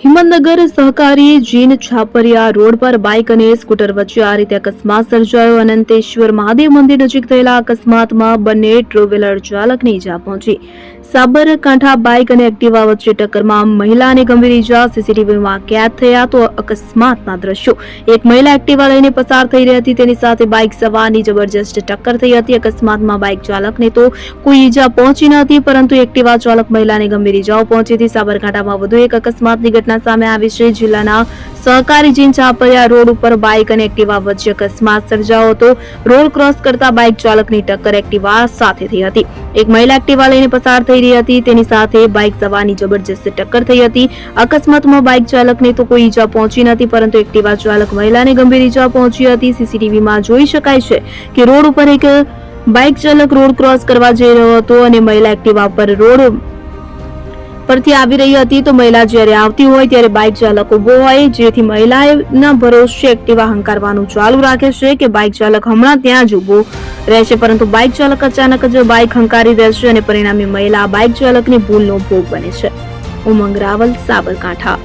હિંમતનગર સહકારી જીન છાપરિયા રોડ પર બાઇક અને સ્કૂટર વચ્ચે આ રીતે અકસ્માત સર્જાયો. અનંતેશ્વર મહાદેવ મંદિર નજીક થયેલા અકસ્માતમાં બંને ટુ વ્હીલર ચાલકને ઈજા પહોંચી. સાબરકાંઠા બાઇક અને એક્ટિવા વચ્ચે ટક્કરમાં મહિલાને ગંભીર ઈજા. સીસીટીવીમાં કેદ થયા તો અકસ્માતના દ્રશ્યો. એક મહિલા એક્ટિવા લઈને પસાર થઈ રહી હતી. તેની સાથે બાઇક સવારની જબરજસ્ત ટક્કર થઈ હતી. અકસ્માતમાં બાઇક ચાલકને તો કોઈ ઈજા પહોંચી ન હતી, પરંતુ એક્ટિવા ચાલક મહિલાને ગંભીર ઈજાઓ પહોંચી હતી. સાબરકાંઠામાં વધુ એક અકસ્માતની ઘટના સામે આવી છે. જિલ્લાના સહકારી જીન ચાપરિયા રોડ ઉપર બાઇક અને એક્ટિવા વચ્ચે અકસ્માત સર્જાયો હતો. રોડ ક્રોસ કરતા બાઇક ચાલકની ટક્કર એક્ટિવા સાથે થઈ હતી. એક મહિલા એક્ટિવા લઈને પસાર થઈ રહી હતી. તેની સાથે બાઇક સવારની જબરજસ્ત ટક્કર થઈ હતી. અકસ્માતમાં બાઇક ચાલકને તો કોઈ ઈજા પહોંચી નથી, પરંતુ એક્ટિવા ચાલક મહિલાને ગંભીર ઈજા પહોંચી હતી. સીસીટીવીમાં જોઈ શકાય છે કે રોડ ઉપર એક બાઇક ચાલક રોડ ક્રોસ કરવા જઈ રહ્યો હતો અને મહિલા એક્ટિવા પર રોડ પરથી આવી રહી હતી તો મહિલા જ્યારે આવતી હોય ત્યારે બાઇક ચાલક ઊભો હોય, જેથી મહિલાના ભરોસે એક્ટિવા હંકારવાનું ચાલુ રાખે છે કે બાઇક ચાલક હમણાં ત્યાં જ ઊભો રહેશે. પરંતુ બાઇક ચાલક અચાનક જ બાઇક હંકારી દેશે અને પરિણામે મહિલા બાઇક ચાલકની ભૂલનો ભોગ બને છે. ઉમંગ રાવલ, સાબરકાંઠા.